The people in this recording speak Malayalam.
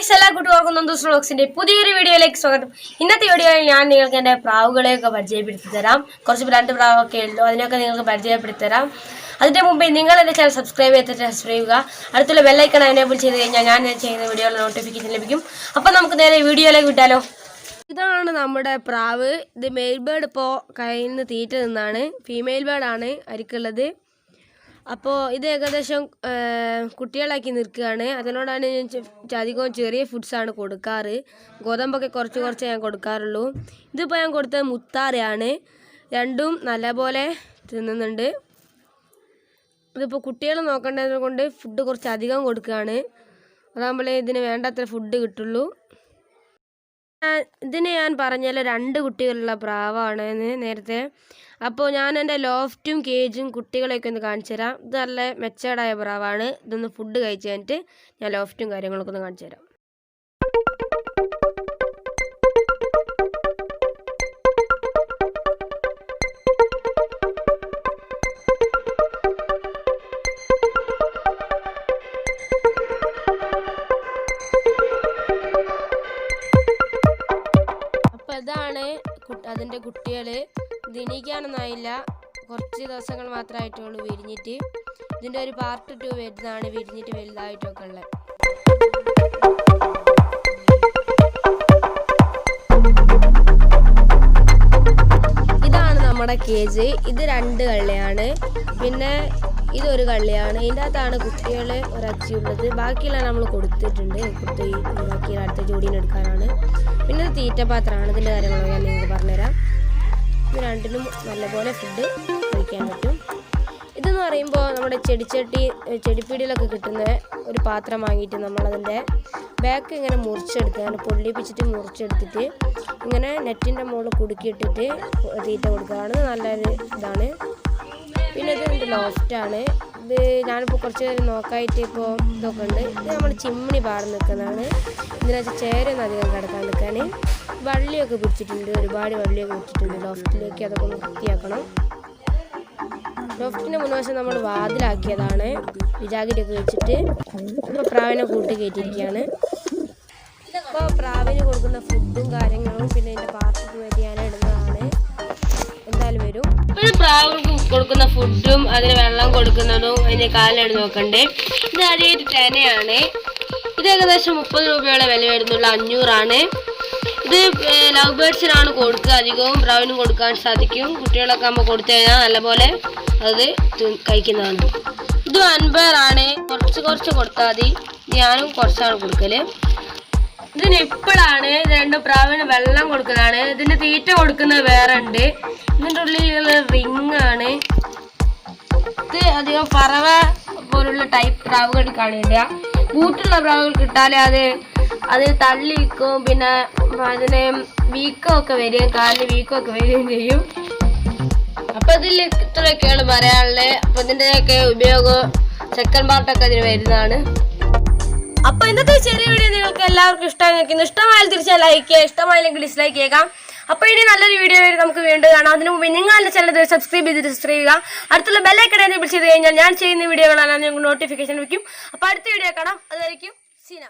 എല്ലാ കൂട്ടുകാർക്കും നന്ദൂസ് പുതിയൊരു വീഡിയോയിലേക്ക് സ്വാഗതം. ഇന്നത്തെ വീഡിയോയിൽ ഞാൻ നിങ്ങൾക്ക് എന്റെ പ്രാവുകളെയൊക്കെ പരിചയപ്പെടുത്തി തരാം. കുറച്ച് രണ്ട് പ്രാവൊക്കെ ഉള്ളൂ അതിനൊക്കെ നിങ്ങൾക്ക് പരിചയപ്പെടുത്തി തരാം. അതിന്റെ മുമ്പേ നിങ്ങൾ എന്റെ ചാനൽ സബ്സ്ക്രൈബ് ചെയ്തിട്ട് സബ്സ്ക്രൈബ് ചെയ്യുക. അടുത്തുള്ള ബെല്ലൈക്കൺ എനേബിൾ ചെയ്ത് കഴിഞ്ഞാൽ ഞാൻ ചെയ്യുന്ന വീഡിയോയുടെ നോട്ടിഫിക്കേഷൻ ലഭിക്കും. അപ്പം നമുക്ക് നേരെ വീഡിയോയിലേക്ക് വിട്ടാലോ? ഇതാണ് നമ്മുടെ പ്രാവ്. ഇത് മെയിൽ ബേർഡ് ഇപ്പോൾ കയ്യിൽ നിന്ന് തീറ്റ നിന്നാണ് ഫീമെയിൽ ബേർഡാണ് അരിക്കുള്ളത്. അപ്പോൾ ഇത് ഏകദേശം കുട്ടികളാക്കി നിൽക്കുകയാണ്. അതിനോടാണ് ഞാൻ അധികവും ചെറിയ ഫുഡ്സാണ് കൊടുക്കാറ്. ഗോതമ്പൊക്കെ കുറച്ച് കുറച്ച് ഞാൻ കൊടുക്കാറുള്ളൂ. ഇതിപ്പോൾ ഞാൻ കൊടുത്തത് മുത്താറയാണ്. രണ്ടും നല്ലപോലെ തിന്നുന്നുണ്ട്. ഇതിപ്പോൾ കുട്ടികൾ നോക്കേണ്ടത് കൊണ്ട് ഫുഡ് കുറച്ച് അധികം കൊടുക്കുകയാണ്. അതാകുമ്പോഴേ ഇതിന് വേണ്ടത്ര ഫുഡ് കിട്ടുള്ളൂ. ഇതിന് ഞാൻ പറഞ്ഞല്ലോ രണ്ട് കുട്ടികളുള്ള പ്രാവാണ് എന്ന് നേരത്തെ. അപ്പോൾ ഞാൻ എന്റെ ലോഫ്റ്റും കേജും കുട്ടികളെയൊക്കെ ഒന്ന് കാണിച്ചു തരാം. ഇത് നല്ല മെച്ചേർഡായ പ്രാവാണ്. ഇതൊന്ന് ഫുഡ് കഴിച്ച് കഴിഞ്ഞിട്ട് ഞാൻ ലോഫ്റ്റും കാര്യങ്ങളൊക്കെ ഒന്ന് കാണിച്ചു തരാം. കു- അതിന്റെ കുട്ടികൾ ദിനിക്കാനൊന്നായില്ല കുറച്ച് ദിവസങ്ങൾ മാത്രമായിട്ടുള്ളൂ വിരിഞ്ഞിട്ട്. ഇതിന്റെ ഒരു പാർട്ട് ടു വരുന്നതാണ് വിരിഞ്ഞിട്ട് വലുതായിട്ടൊക്കെ ഉള്ളത് ഇതാണ് നമ്മുടെ കേജ് ഇത് രണ്ട് കള്ളിയാണ്. പിന്നെ ഇതൊരു കള്ളിയാണ്. ഇതിന്റെ അകത്താണ് കുട്ടികൾ ഒരച്ചിയുള്ളത് ബാക്കിയുള്ള നമ്മൾ കൊടുത്തിട്ടുണ്ട്. കുത്തി ബാക്കി അടുത്ത ജോഡീനെ എടുക്കാനാണ്. പിന്നെ ഇത് തീറ്റപാത്രമാണ്. ഇതിന്റെ കാര്യങ്ങളൊക്കെ ഞാൻ നിങ്ങൾക്ക് പറഞ്ഞുതരാം. ഇത് രണ്ടിനും നല്ലപോലെ ഫുഡ് കഴിക്കാൻ പറ്റും. ഇതെന്ന് പറയുമ്പോൾ നമ്മുടെ ചെടിച്ചട്ടി ചെടിപ്പീടിയിലൊക്കെ കിട്ടുന്ന ഒരു പാത്രം വാങ്ങിയിട്ട് നമ്മളതിന്റെ ബാക്ക് ഇങ്ങനെ മുറിച്ചെടുക്കുകയാണ് പൊള്ളിപ്പിച്ചിട്ട് മുറിച്ചെടുത്തിട്ട് ഇങ്ങനെ നെറ്റിന്റെ മുകളിൽ കുടുക്കിയിട്ടിട്ട് തീറ്റ കൊടുക്കുകയാണ്. നല്ലൊരു ഇതാണ്. എന്റെ ലോഫ്റ്റാണ് ഇത് ഞാനിപ്പോൾ കുറച്ച് നേരം നോക്കായിട്ട് ഇപ്പോൾ ഇതൊക്കെ ഉണ്ട്. ഇത് നമ്മൾ ചിമ്മിണി പാർന്ന് നിൽക്കുന്നതാണ്. ഇതിനകത്ത് ചേരൊന്നും അധികം കിടക്കാൻ നിൽക്കാൻ വള്ളിയൊക്കെ പിടിച്ചിട്ടുണ്ട്. ഒരുപാട് വള്ളിയൊക്കെ പിടിച്ചിട്ടുണ്ട്. ലോഫ്റ്റിലേക്ക് അതൊക്കെ ഒന്ന് വൃത്തിയാക്കണം. ലോഫ്റ്റിന്റെ മുൻവശം നമ്മൾ വാതിലാക്കിയതാണ്. വിജാഗിരിയൊക്കെ വെച്ചിട്ട് ഇപ്പോൾ പ്രാവിനെ കൂട്ടി കയറ്റിയിരിക്കുകയാണ്. ഇപ്പോൾ പ്രാവിന് കൊടുക്കുന്ന ഫുഡും കാര്യങ്ങളും പിന്നെ എന്റെ പാർട്ടിക്ക് വേണ്ടി ഞാൻ ഇടുന്നതാണ്. എന്തായാലും വരും. കൊടുക്കുന്ന ഫുഡും അതിന് വെള്ളം കൊടുക്കുന്നതും അതിന്റെ കാലിലാണ് നോക്കണ്ടേ. ഇത് ആദ്യമായിട്ട് ടെനയാണ് ഇത് ഏകദേശം മുപ്പത് രൂപയോളം വില വരുന്നുള്ള അഞ്ഞൂറാണ്. ഇത് ലവ് ബേർഡ്സിനാണ് കൊടുക്കുക അധികവും. ബ്രൗണും കൊടുക്കാൻ സാധിക്കും. കുട്ടികളൊക്കെ ആകുമ്പോൾ കൊടുത്തു കഴിഞ്ഞാൽ നല്ലപോലെ അത് കഴിക്കുന്നതാണ്. ഇത് അൻപതാണ് കുറച്ച് കുറച്ച് കൊടുത്താൽ മതി. ഞാനും കുറച്ചാണ് കൊടുക്കൽ. ഇത് ഇപ്പോഴാണ് രണ്ട് പ്രാവിന് വെള്ളം കൊടുക്കുന്നതാണ്. ഇതിന് തീറ്റ കൊടുക്കുന്നത് വേറെ ഉണ്ട് ഇതിന്റെ ഉള്ളിലുള്ള റിങ് ആണ് ഇത് അധികം പറവ പോലുള്ള ടൈപ്പ് പ്രാവുകൾക്കാണ് ഇല്ല ബൂട്ടുള്ള പ്രാവുകൾ കിട്ടാലേ അത് അത് തള്ളി വിൽക്കും. പിന്നെ അതിന് വീക്കമൊക്കെ വരികയും കാലിന് വീക്കമൊക്കെ വരികയും ചെയ്യും. അപ്പൊ ഇതിൽ ഇത്രയൊക്കെയാണ് പറയാനുള്ളത് അപ്പൊ ഇതിന്റെയൊക്കെ ഉപയോഗം സെക്കൻഡ് പാർട്ടൊക്കെ അതിന് വരുന്നതാണ്. അപ്പൊ ഇന്നത്തെ ചെറിയ വീഡിയോ നിങ്ങൾക്ക് എല്ലാവർക്കും ഇഷ്ടമായി നിൽക്കുന്നു. ഇഷ്ടമായാലും തീർച്ചയായും ലൈക്ക് ചെയ്യുക ഇഷ്ടമായില്ലെങ്കിൽ ഡിസ്ലൈക്ക് ചെയ്യുക. അപ്പൊ ഇനി നല്ലൊരു വീഡിയോ വരെ നമുക്ക് വീണ്ടും കാണാം. അതിന് മുമ്പ് നിങ്ങളുടെ ചാനൽ സബ്സ്ക്രൈബ് ചെയ്ത് സബ്സ്ക്രൈബ് ചെയ്യുക. അടുത്തുള്ള ബെല്ലൈക്കൺ എനേബിൾ ചെയ്ത് കഴിഞ്ഞാൽ ഞാൻ ചെയ്യുന്ന വീഡിയോകളെല്ലാം നിങ്ങൾക്ക് നോട്ടിഫിക്കേഷൻ വയ്ക്കും. അപ്പൊ അടുത്ത വീഡിയോ കാണാം. അതായിരിക്കും സീന.